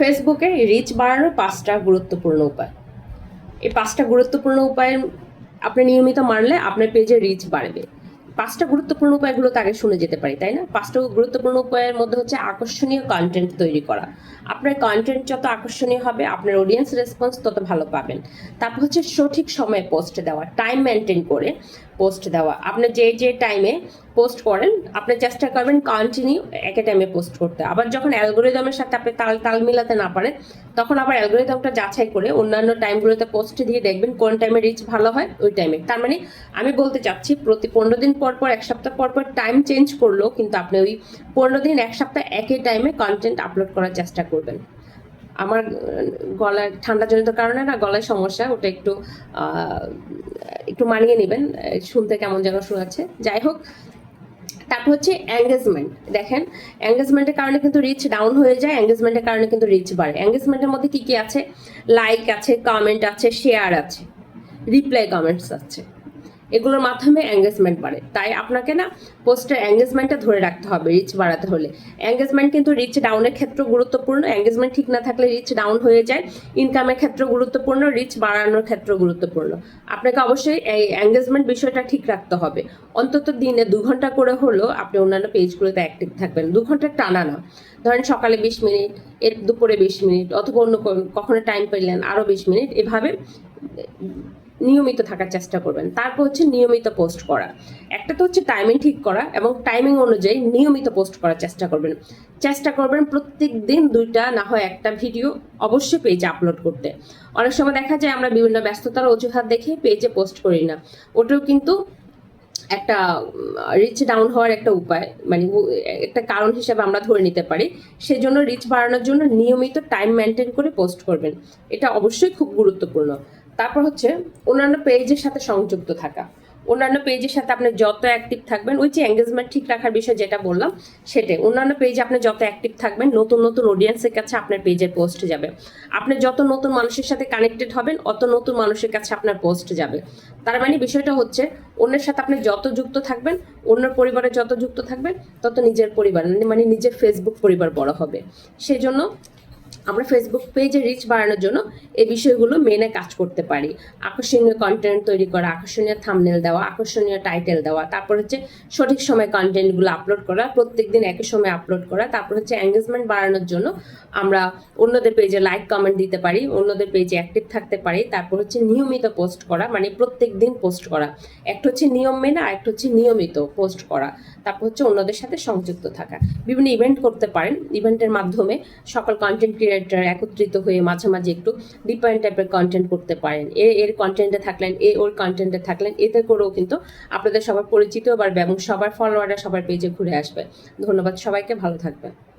ফেসবুকে রিচ বাড়ানোর পাঁচটা গুরুত্বপূর্ণ উপায়। এই পাঁচটা গুরুত্বপূর্ণ উপায় আপনি নিয়মিত মানলে আপনার পেজে রিচ বাড়বে। পাঁচটা গুরুত্বপূর্ণ উপায়গুলো তো আগে শুনে যেতে পারি, তাই না? পাঁচটা গুরুত্বপূর্ণ উপায়ের মধ্যে হচ্ছে আকর্ষণীয় কন্টেন্ট তৈরি করা। আপনার কন্টেন্ট যত আকর্ষণীয় হবে, আপনার অডিয়েন্স রেসপন্স তত ভালো পাবেন। তারপর হচ্ছে সঠিক সময়ে পোস্ট দেওয়া টাইম মেনটেন করে পোস্ট দেওয়া। আপনার যে যে টাইমে পোস্ট করেন আপনি চেষ্টা করবেন কন্টিনিউ একই টাইমে পোস্ট করতে। আবার যখন অ্যালগোরিদমের সাথে আপনি তাল তাল মিলাতে না পারেন, তখন আবার অ্যালগোরিদমটা যাচাই করে অন্যান্য টাইমগুলোতে পোস্ট দিয়ে দেখবেন কোন টাইমে রিচ ভালো হয় ওই টাইমে তার মানে আমি বলতে চাচ্ছি, প্রতি পনেরো দিন পর পর, এক সপ্তাহ পর পর টাইম চেঞ্জ করল কিন্তু আপনি ওই পনেরো দিন এক সপ্তাহ একই টাইমে কন্টেন্ট আপলোড করার চেষ্টা করবেন। আমার গলায় ঠান্ডাজনিত কারণে না গলায় সমস্যা, ওটা একটু একটু মানিয়ে নেবেন শুনতে কেমন যেন শোনাচ্ছে। যাই হোক তারপর হচ্ছে এঙ্গেজমেন্ট দেখেন এঙ্গেজমেন্টের কারণে কিন্তু রিচ ডাউন হয়ে যায় এঙ্গেজমেন্টের কারণে কিন্তু রিচ বাড়ে। এঙ্গেজমেন্টের মধ্যে কি কি আছে? লাইক আছে কমেন্ট আছে শেয়ার আছে রিপ্লাই কমেন্টস আছে। এগুলোর মাধ্যমে এঙ্গেজমেন্ট বাড়ে। তাই আপনাকে না পোস্টের এঙ্গেজমেন্টটা ধরে রাখতে হবে রিচ বাড়াতে হলে। এঙ্গেজমেন্ট কিন্তু রিচ ডাউনের ক্ষেত্রে গুরুত্বপূর্ণ। এঙ্গেজমেন্ট ঠিক না থাকলে রিচ ডাউন হয়ে যায়। ইনকামের ক্ষেত্রে গুরুত্বপূর্ণ। রিচ বাড়ানোর ক্ষেত্রে গুরুত্বপূর্ণ। আপনাকে অবশ্যই এই এঙ্গেজমেন্ট বিষয়টা ঠিক রাখতে হবে। অন্তত দিনে দু ঘণ্টা করে হলেও আপনি অন্যান্য পেজগুলোতে অ্যাক্টিভ থাকবেন। দু ঘণ্টা টানা না। ধরেন সকালে বিশ মিনিট, এর দুপুরে বিশ মিনিট, অথবা অন্য কখনো টাইম পেলেন আরও বিশ মিনিট। এভাবে নিয়মিত থাকার চেষ্টা করবেন। তারপর হচ্ছে নিয়মিত পোস্ট করা। একটা তো হচ্ছে টাইমিং ঠিক করা এবং টাইমিং অনুযায়ী নিয়মিত পোস্ট করার চেষ্টা করবেন। চেষ্টা করবেন প্রত্যেক দিন দুইটা না হয় একটা ভিডিও অবশ্যই পেজে আপলোড করতে। অনেক সময় দেখা যায় আমরা বিভিন্ন ব্যস্ততার অজুহাত দেখে পেজে পোস্ট করি না। ওটাও কিন্তু একটা রিচ ডাউন হওয়ার একটা উপায়। মানে একটা কারণ হিসেবে আমরা ধরে নিতে পারি। সেজন্য রিচ বাড়ানোর জন্য নিয়মিত টাইম মেনটেন করে পোস্ট করবেন। এটা অবশ্যই খুব গুরুত্বপূর্ণ। তারপর হচ্ছে অন্যান্য পেজের সাথে সংযুক্ত থাকা। অন্যান্য পেজের সাথে আপনি যত অ্যাক্টিভ থাকবেন, ওই যে এঙ্গেজমেন্ট ঠিক রাখার বিষয় যেটা বললাম, সেটাই। অন্যান্য পেজে আপনি যত অ্যাক্টিভ থাকবেন, নতুন নতুন অডিয়েন্সের কাছে আপনার পেজের পোস্ট যাবে। আপনি যত নতুন মানুষের সাথে কানেক্টেড হবেন, অত নতুন মানুষের কাছে আপনার পোস্ট যাবে। তার মানে বিষয়টা হচ্ছে, অন্যের সাথে আপনি যত যুক্ত থাকবেন অন্যের পরিবারে যত যুক্ত থাকবেন, তত নিজের পরিবার মানে নিজের ফেসবুক পরিবার বড় হবে। সেজন্য আমরা ফেসবুক পেজে রিচ বাড়ানোর জন্য এই বিষয়গুলো মেনে কাজ করতে পারি। আকর্ষণীয় কন্টেন্ট তৈরি করা, আকর্ষণীয় থামনেল দেওয়া, আকর্ষণীয় টাইটেল দেওয়া, তারপর হচ্ছে সঠিক সময় কন্টেন্টগুলো আপলোড করা প্রত্যেক দিন একই সময় আপলোড করা, তারপর হচ্ছে এঙ্গেজমেন্ট বাড়ানোর জন্য আমরা অন্যদের পেজে লাইক কমেন্ট দিতে পারি, অন্যদের পেজে অ্যাক্টিভ থাকতে পারি, তারপর হচ্ছে নিয়মিত পোস্ট করা মানে প্রত্যেক দিন পোস্ট করা। একটা হচ্ছে নিয়ম মেনে আর একটা হচ্ছে নিয়মিত পোস্ট করা, তারপর হচ্ছে অন্যদের সাথে সংযুক্ত থাকা। বিভিন্ন ইভেন্ট করতে পারেন ইভেন্টের মাধ্যমে সকল কন্টেন্ট ক্রিয়েটার একত্রিত হয়ে মাঝে মাঝে একটু ডিফারেন্ট টাইপের কন্টেন্ট করতে পারেন। এ, এর কন্টেন্টে থাকলেন, এ, ওর কন্টেন্টে থাকলেন, এতে করেও কিন্তু আপনাদের সবার পরিচিত বাড়বে এবং সবার ফলোয়াররা সবার পেজে ঘুরে আসবে। ধন্যবাদ সবাইকে, ভালো থাকবেন।